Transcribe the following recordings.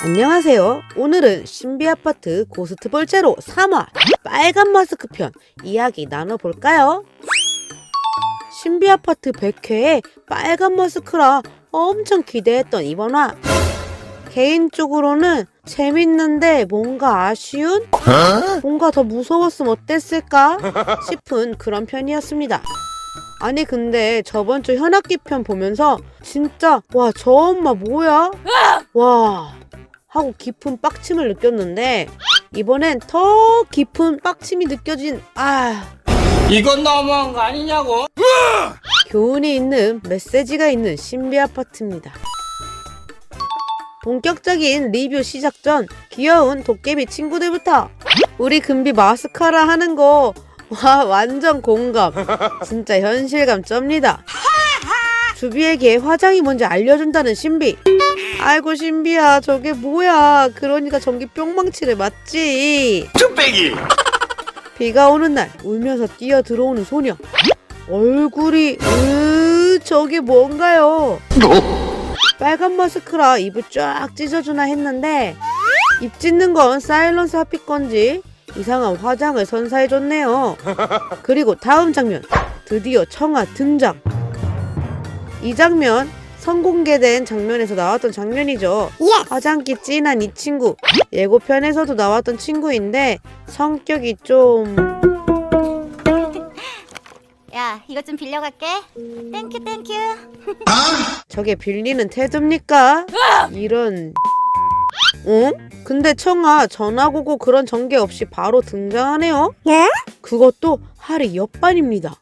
안녕하세요. 오늘은 신비아파트 고스트 볼제로 3화 빨간 마스크 편 이야기 나눠볼까요? 신비아파트 100회에 빨간 마스크라 엄청 기대했던 이번 화. 개인적으로는 재밌는데 뭔가 아쉬운? 뭔가 더 무서웠으면 어땠을까? 싶은 그런 편이었습니다. 아니 근데 저번 주 현악기 편 보면서 진짜 와 저 엄마 뭐야? 와 하고 깊은 빡침을 느꼈는데 이번엔 더 깊은 빡침이 느껴진 아 이건 너무한 거 아니냐고? 교훈이 있는 메시지가 있는 신비 아파트입니다. 본격적인 리뷰 시작 전 귀여운 도깨비 친구들부터 우리 금비 마스카라 하는 거 와 완전 공감 진짜 현실감 쩝니다 주비에게 화장이 뭔지 알려준다는 신비 아이고 신비야 저게 뭐야 그러니까 전기 뿅망치를 맞지 쭈빼기 비가 오는 날 울면서 뛰어 들어오는 소녀. 얼굴이 으 저게 뭔가요? 빨간 마스크라 입을 쫙 찢어주나 했는데 입 찢는 건 사일런스 하피 건지 이상한 화장을 선사해줬네요. 그리고 다음 장면 드디어 청아 등장. 이 장면 선공개된 장면에서 나왔던 장면이죠. 화장기 진한 이 친구 예고편에서도 나왔던 친구인데 성격이 좀 야, 이것 좀 빌려갈게. 땡큐, 땡큐. 저게 빌리는 태도입니까? 이런 응? 근데 청아 전화고고 그런 전개 없이 바로 등장하네요. 그것도 하리 옆반입니다.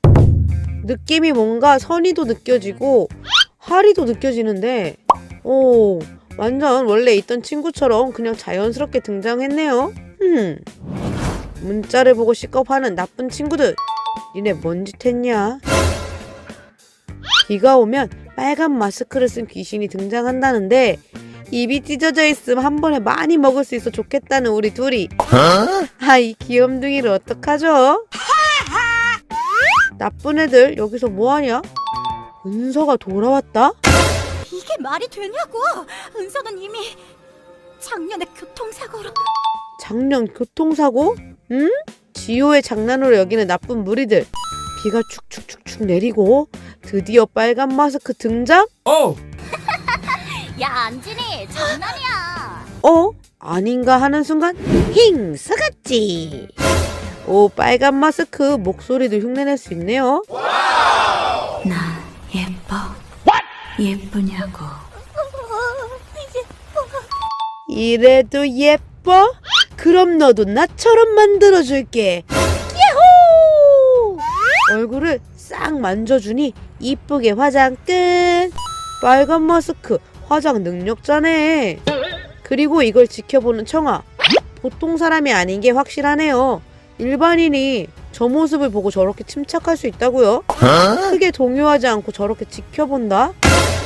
느낌이 뭔가 선의도 느껴지고 하리도 느껴지는데 오 완전 원래 있던 친구처럼 그냥 자연스럽게 등장했네요. 음 문자를 보고 시겁하는 나쁜 친구들 니네 뭔 짓 했냐? 비가 오면 빨간 마스크를 쓴 귀신이 등장한다는데 입이 찢어져 있음 한 번에 많이 먹을 수 있어 좋겠다는 우리 둘이 아 이 귀염둥이를 어떡하죠? 나쁜 애들 여기서 뭐하냐? 은서가 돌아왔다? 이게 말이 되냐고. 은서는 이미 작년에 교통사고로. 작년 교통사고? 응? 지호의 장난으로 여기는 나쁜 무리들 비가 축축축축 내리고 드디어 빨간 마스크 등장? 어 야, 안진이, 장난이야. 어? 아닌가 하는 순간 힝 사갔지 오 빨간 마스크 목소리도 흉내낼 수 있네요. 나 예뻐? 예쁘냐고. 이래도 예뻐? 그럼 너도 나처럼 만들어줄게. 야호! 얼굴을 싹 만져주니 이쁘게 화장 끝. 빨간 마스크 화장 능력자네. 그리고 이걸 지켜보는 청아 보통 사람이 아닌 게 확실하네요 일반인이 저 모습을 보고 저렇게 침착할 수 있다고요? 크게 동요하지 않고 저렇게 지켜본다?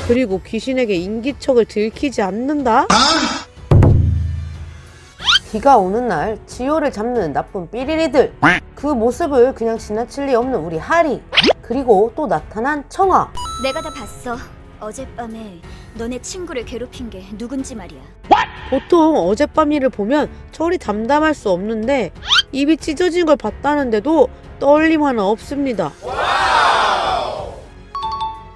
그리고 귀신에게 인기척을 들키지 않는다? 비가 오는 날 지호를 잡는 나쁜 삐리리들 그 모습을 그냥 지나칠 리 없는 우리 하리 그리고 또 나타난 청아 내가 다 봤어. 어젯밤에 너네 친구를 괴롭힌 게 누군지 말이야. 보통 어젯밤 일을 보면 저리 담담할 수 없는데 입이 찢어진 걸 봤다는데도 떨림 하나 없습니다.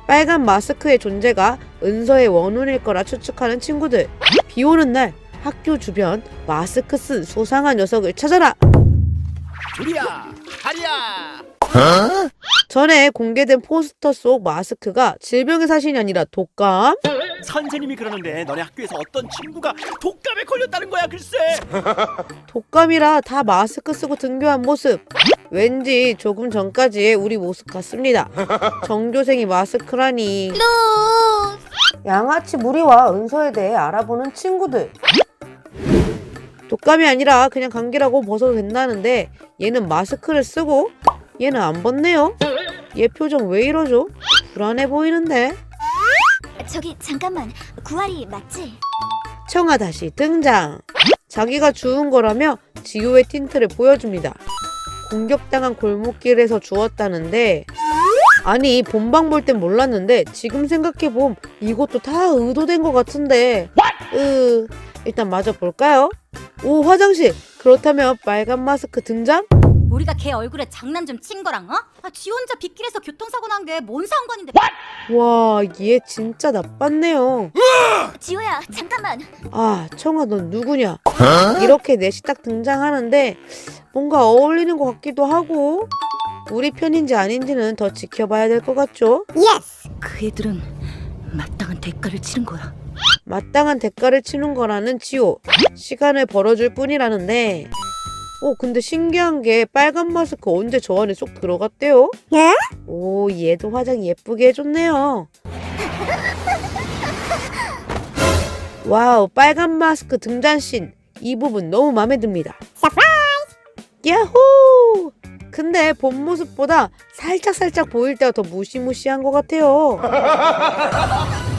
빨간 마스크의 존재가 은서의 원혼일 거라 추측하는 친구들. 비 오는 날 학교 주변 마스크 쓴 수상한 녀석을 찾아라. 둘이야 하리야 전에 공개된 포스터 속 마스크가 질병의 사신이 아니라 독감? 선생님이 그러는데 너네 학교에서 어떤 친구가 독감에 걸렸다는 거야 글쎄 독감이라 다 마스크 쓰고 등교한 모습. 왠지 조금 전까지의 우리 모습 같습니다. 정교생이 마스크라니. 양아치 무리와 은서에 대해 알아보는 친구들. 독감이 아니라 그냥 감기라고 벗어도 된다는데 얘는 마스크를 쓰고 얘는 안 벗네요. 얘 표정 왜 이러죠? 불안해 보이는데. 저기, 잠깐만. 구아리 맞지? 청아 다시 등장. 자기가 주운 거라며 지우의 틴트를 보여줍니다. 공격당한 골목길에서 주웠다는데 아니 본방 볼 땐 몰랐는데 지금 생각해봄 이것도 다 의도된 것 같은데 으 일단 맞아 볼까요? 오 화장실. 그렇다면 빨간 마스크 등장? 우리가 걔 얼굴에 장난 좀 친 거랑 어? 아, 지 혼자 빗길에서 교통사고 난 게 뭔 상관인데 와, 얘 진짜 나빴네요. 지호야 잠깐만 아, 청아, 넌 누구냐? 이렇게 넷이 딱 등장하는데 뭔가 어울리는 것 같기도 하고 우리 편인지 아닌지는 더 지켜봐야 될 것 같죠? 그 애들은 마땅한 대가를 치른 거야 마땅한 대가를 치는 거라는 지호. 시간을 벌어줄 뿐이라는데. 오, 근데 신기한 게 빨간 마스크 언제 저 안에 쏙 들어갔대요? 예? 오, 얘도 화장 예쁘게 해줬네요. 와우, 빨간 마스크 등장씬. 이 부분 너무 마음에 듭니다. 야호! 근데 본 모습보다 살짝살짝 보일 때가 더 무시무시한 것 같아요.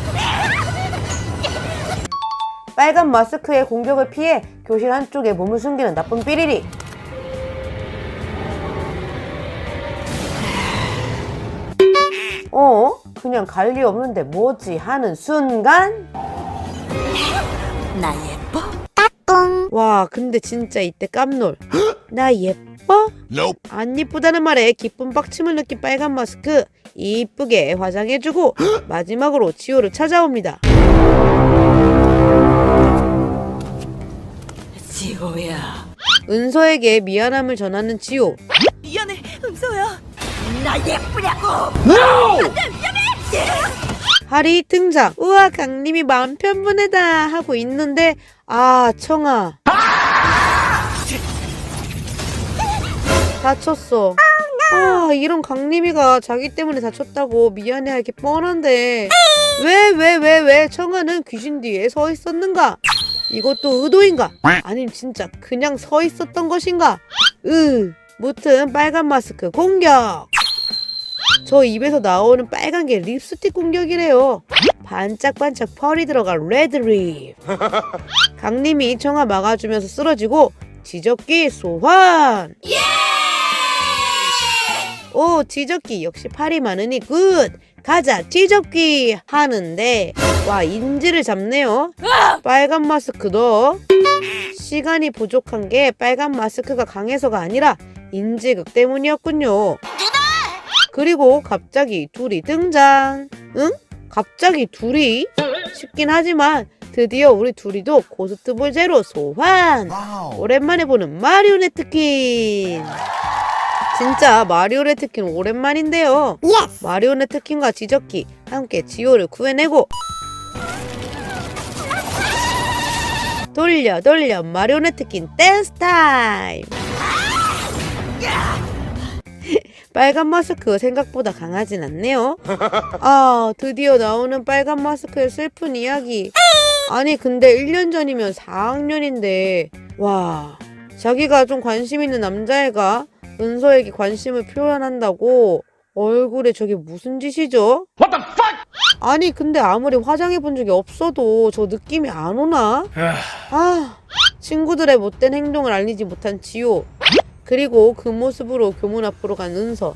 빨간 마스크의 공격을 피해 교실 한쪽에 몸을 숨기는 나쁜 삐리리. 어? 그냥 갈 리 없는데 뭐지 하는 순간? 나 예뻐? 와, 근데 진짜 이때 깜놀. 나 예뻐? 안 예쁘다는 말에 기쁜 빡침을 느낀 빨간 마스크. 이쁘게 화장해주고 마지막으로 지호를 찾아옵니다. 지호야 은서에게 미안함을 전하는 지호. 미안해 은서야 나 예쁘냐고 하리 등장. 우와, 강림이 마음 편분해다 하고 있는데 아, 청아. 다쳤어. 아, 이런 강림이가 자기 때문에 다쳤다고 미안해할 게 뻔한데 왜 왜 왜 왜 청아는 귀신 뒤에 서 있었는가? 이것도 의도인가? 아님 진짜 그냥 서 있었던 것인가? 으, 무튼 빨간 마스크 공격. 저 입에서 나오는 빨간 게 립스틱 공격이래요. 반짝반짝 펄이 들어간 레드립. 강림이 청아 막아주면서 쓰러지고 지적기 소환. 오 지적기 역시 팔이 많으니 굿. 가자 지적기 하는데 와 인지를 잡네요. 빨간 마스크 너. 시간이 부족한 게 빨간 마스크가 강해서가 아니라 인지극 때문이었군요. 그리고 갑자기 둘이 등장. 응? 갑자기 둘이? 쉽긴 하지만 드디어 우리 둘이도 고스트볼 제로 소환. 오랜만에 보는 마리오 네트킨. 진짜 마리오 네트킨 오랜만인데요. 마리오 네트킨과 지적기 함께 지호를 구해내고 돌려 돌려 마리오네트 킨 댄스 타임. 빨간 마스크 생각보다 강하진 않네요. 아, 드디어 나오는 빨간 마스크의 슬픈 이야기. 아니, 근데 1년 전이면 4학년인데, 와, 자기가 좀 관심 있는 남자애가 은서에게 관심을 표현한다고 얼굴에 저게 무슨 짓이죠? 아니, 근데 아무리 화장해 본 적이 없어도 저 느낌이 안 오나? 아, 친구들의 못된 행동을 알리지 못한 지호. 그리고 그 모습으로 교문 앞으로 간 은서.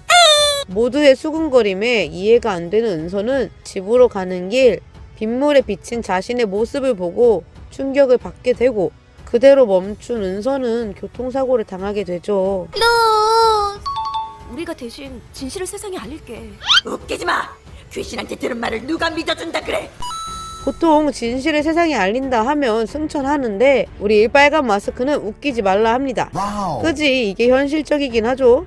모두의 수근거림에 이해가 안 되는 은서는 집으로 가는 길 빗물에 비친 자신의 모습을 보고 충격을 받게 되고 그대로 멈춘 은서는 교통사고를 당하게 되죠. 우리가 대신 진실을 세상에 알릴게 웃기지 마 귀신한테 들은 말을 누가 믿어준다 그래 보통 진실을 세상에 알린다 하면 승천하는데 우리 빨간 마스크는 웃기지 말라 합니다. 그지 이게 현실적이긴 하죠.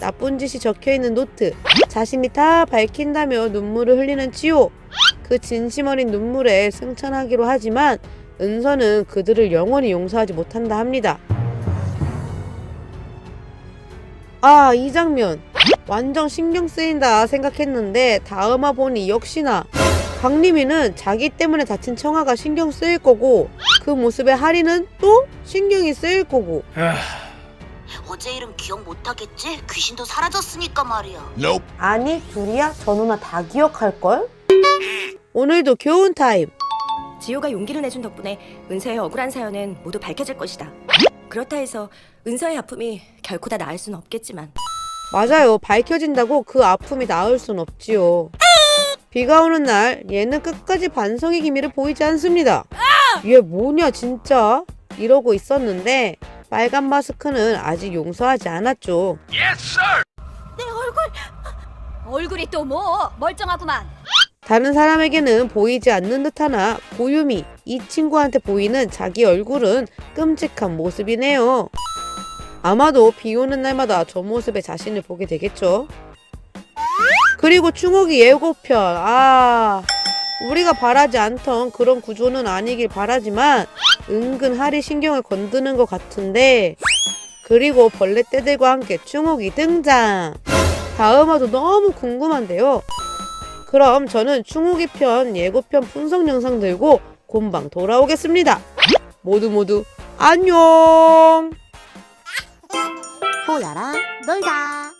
나쁜 짓이 적혀 있는 노트. 자신이 다 밝힌다며 눈물을 흘리는 지호. 그 진심 어린 눈물에 승천하기로 하지만 은서는 그들을 영원히 용서하지 못한다 합니다. 아, 이 장면. 완전 신경 쓰인다 생각했는데 다음화 보니 역시나 강림이는 자기 때문에 다친 청아가 신경 쓰일 거고 그 모습에 하리는 또 신경이 쓰일 거고 어제 이름 기억 못하겠지? 귀신도 사라졌으니까 말이야. 아니 둘이야? 저 누나 다 기억할걸? 오늘도 교훈 타임 지호가 용기를 내준 덕분에 은서의 억울한 사연은 모두 밝혀질 것이다. 그렇다 해서 은서의 아픔이 결코 다 나을 수는 없겠지만 맞아요 밝혀진다고 그 아픔이 나을 순 없지요 비가 오는 날 얘는 끝까지 반성의 기미를 보이지 않습니다 얘 뭐냐 진짜 이러고 있었는데 빨간 마스크는 아직 용서하지 않았죠. 얼굴이 또 뭐 멀쩡하구만. 다른 사람에게는 보이지 않는 듯하나 고유미 이 친구한테 보이는 자기 얼굴은 끔찍한 모습이네요. 아마도 비 오는 날마다 저 모습의 자신을 보게 되겠죠. 그리고 충옥이 예고편 아 우리가 바라지 않던 그런 구조는 아니길 바라지만 은근 하리 신경을 건드는 것 같은데 그리고 벌레 떼들과 함께 충옥이 등장 다음 화도 너무 궁금한데요. 그럼 저는 충욱이 편 예고편 분석 영상 들고 곰방 돌아오겠습니다. 모두 모두 안녕! 호야랑 놀자.